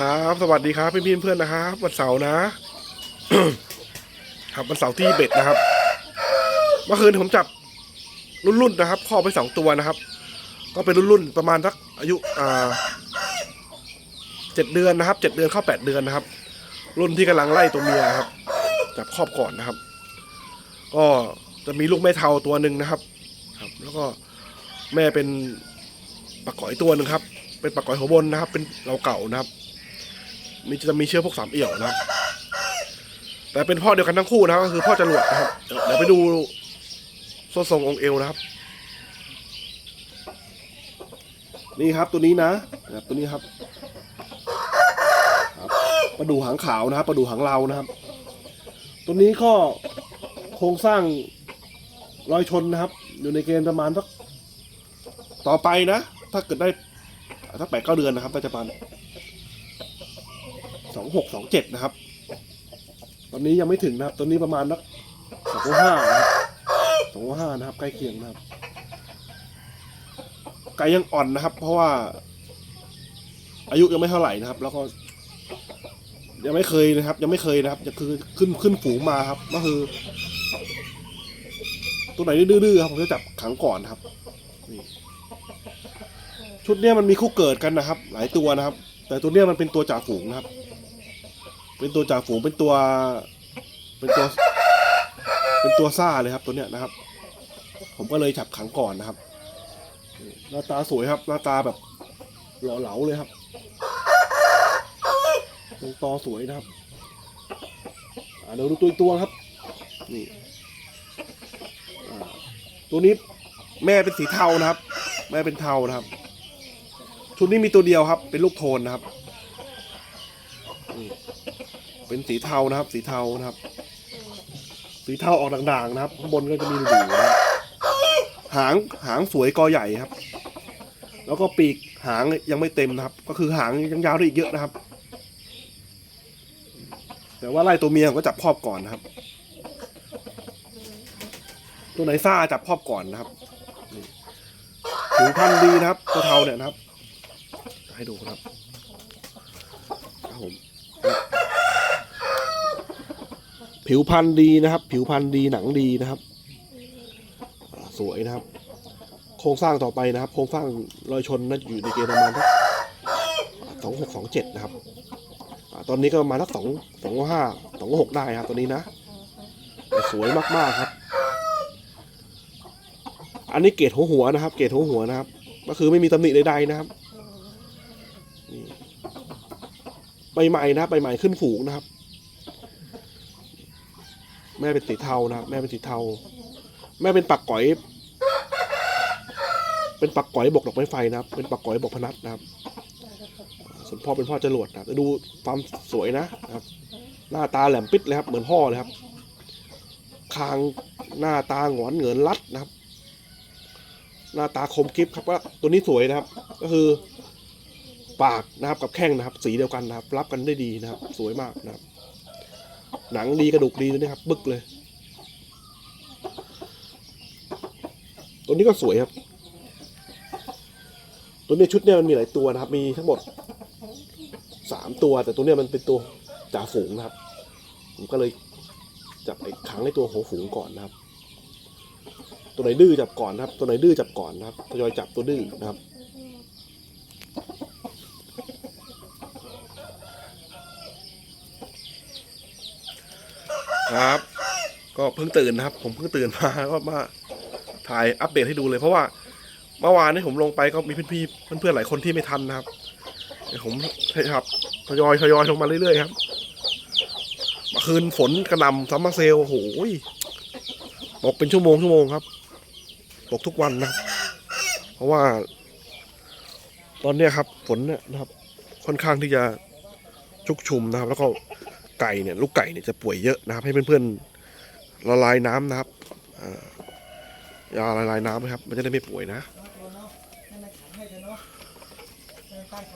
ครับ สวัสดีครับพี่พี่เพื่อนนะครับ วันเสาร์นะ ครับวันเสาร์ที่เบ็ดนะครับ เมื่อคืนผมจับรุ่นๆนะครับข้อไปสองตัวนะครับ ก็เป็นรุ่นๆประมาณสักอายุอ่าเจ็ดเดือนนะครับเจ็ดเดือนเข้าแปดเดือนนะครับ รุ่นที่กำลังไล่ตัวเมียครับจับครอบก่อนนะครับ ก็จะมีลูกแม่เทาตัวหนึ่งนะครับ ครับ แล้วก็แม่เป็นปลาก๋อยตัวหนึ่งครับ เป็นปลาก๋อยหัวบนนะครับ เป็นเราเก่านะครับ มีจะมีเชื้อพวกสามเอี่ยวนะครับแต่เป็นพ่อเดียวกันทั้งคู่นะครับก็คือพ่อจรวดนะครับเดี๋ยวไปดูโซ่ทรงองค์เอวนะครับ นี่ครับตัวนี้นะครับตัวนี้ครับประดูหางขาวนะครับประดูหางเรานะครับ ตัวนี้ก็โครงสร้างรอยชนนะครับ อยู่ในเกณฑ์ประมาณสักต่อไปนะ ถ้าเกิดได้ถ้าแปดเก้าเดือนนะครับปัจจุบัน องหกสองเจ็ดนะครับ ตอนนี้ยังไม่ถึงนะครับ ตอนนี้ประมาณนักสองห้านะครับสองห้านะครับ ใกล้เคียงนะครับ ไก่ยังอ่อนนะครับ เพราะว่า อายุยังไม่เท่าไหร่นะครับ แล้วก็ยังไม่เคยนะครับ ยังไม่เคยนะครับจะคือขึ้นขึ้นฝูงมาครับ ก็คือ ตัวไหนดื้อๆครับผมจะจับขังก่อนครับนี่ชุดเนี้ยมันมีคู่เกิดกันนะครับ หลายตัวนะครับ แต่ตัวเนี้ยมันเป็นตัวจ่าฝูงนะครับ เป็นตัวจ่าฝูงเป็นตัว เป็นตัว เป็นตัวซ่าเลยครับตัวเนี้ยนะครับ ผมก็เลยจับขังก่อนนะครับ หน้าตาสวยครับหน้าตาแบบหล่อเหลาเลยครับตรงตอสวยนะครับอ่าเดี๋ยวดูตัวอีกตัวครับ นี่ตัวนี้แม่เป็นสีเทานะครับ แม่เป็นเทานะครับ ชุดนี้มีตัวเดียวครับ เป็นลูกโทนนะครับ เป็นสีเทานะครับ สีเทานะครับ สีเทาออกด่างๆนะครับข้างบนก็จะมีดูนะครับหางหางสวยกอใหญ่ครับ แล้วก็ปีกหางยังไม่เต็มนะครับ ก็คือหางยังยาวได้อีกเยอะนะครับ แต่ว่าไล่ตัวเมียผมก็จับครอบก่อนนะครับ ตัวไหนซ่าจับครอบก่อนนะครับนี่ผิวพรรณดีนะครับตัวเทาเนี่ยนะครับ ให้ดูครับครับผม ผิวพรรณดีนะครับ ผิวพรรณดีหนังดีนะครับ สวยนะครับ โครงสร้างต่อไปนะครับ โครงสร้างรอยชนน่าจะอยู่ในเกณฑ์ประมาณสักสองหกสองเจ็ดนะครับอตอนนี้ก็ประมาณสักสองสองห้าสองหกได้ครับตัวนี้นะ สวยมากๆครับ อันนี้เกรดหัวหัวนะครับ เกรดหัวหัวนะครับ ก็คือไม่มีตำหนิใดๆนะครับใบใหม่นะใบใหม่ขึ้นฝูงนะครับ แม่เป็นสีเทานะครับแม่เป็นสีเทา แม่เป็นปักก๋อย เป็นปักก๋อยบกดอกไม้ไฟนะครับ เป็นปักก๋อยบกพนัทนะครับส่วนพ่อเป็นพ่อจรวดนะครับดูความสวยนะครับ หน้าตาแหลมปิดเลยครับ เหมือนพ่อเลยครับ คางหน้าตาหงอนเหงินรัดนะครับ หน้าตาคมกริบครับว่าตัวนี้สวยนะครับ ก็คือปากนะครับกับแข้งนะครับ สีเดียวกันนะครับ รับกันได้ดีนะครับ สวยมากนะครับ หนังดีกระดูกดีด้วยนะครับ บึกเลย ตัวนี้ก็สวยครับ ตัวนี้ชุดเนี่ยมันมีหลายตัวนะครับ มีทั้งหมดสามตัว แต่ตัวเนี้ยมันเป็นตัวจ่าฝูงนะครับ ผมก็เลยจับไอ้ขังในตัวหัวฝูงก่อนนะครับ ตัวไหนดื้อจับก่อนนะครับ ตัวไหนดื้อจับก่อนนะครับทยอยจับตัวดื้อนะครับ ครับ ก็เพิ่งตื่นนะครับ ผมเพิ่งตื่นมาก็มาถ่ายอัปเดตให้ดูเลยเพราะว่าเมื่อวานนี้ผมลงไปก็มีเพื่อนพี่เพื่อนๆหลายคนที่ไม่ทันนะครับเดี๋ยวผมครับทยอยทยอยลงมาเรื่อยๆครับมื่อคืนฝนกระหน่ำซัมมอร์เซลโอ้โหตกเป็นชั่วโมงชั่วโมงครับตกทุกวันนะครับเพราะว่า ตอนเนี้ครับ ฝนเนี่ยนะครับ ค่อนข้างที่จะชุกชุมนะครับ แล้วก็ ไก่เนี่ยลูกไก่เนี่ยจะป่วยเยอะนะครับ ให้เพื่อนๆละลายน้ำนะครับยาละลายน้ำนะครับ มันจะได้ไม่ป่วยนะ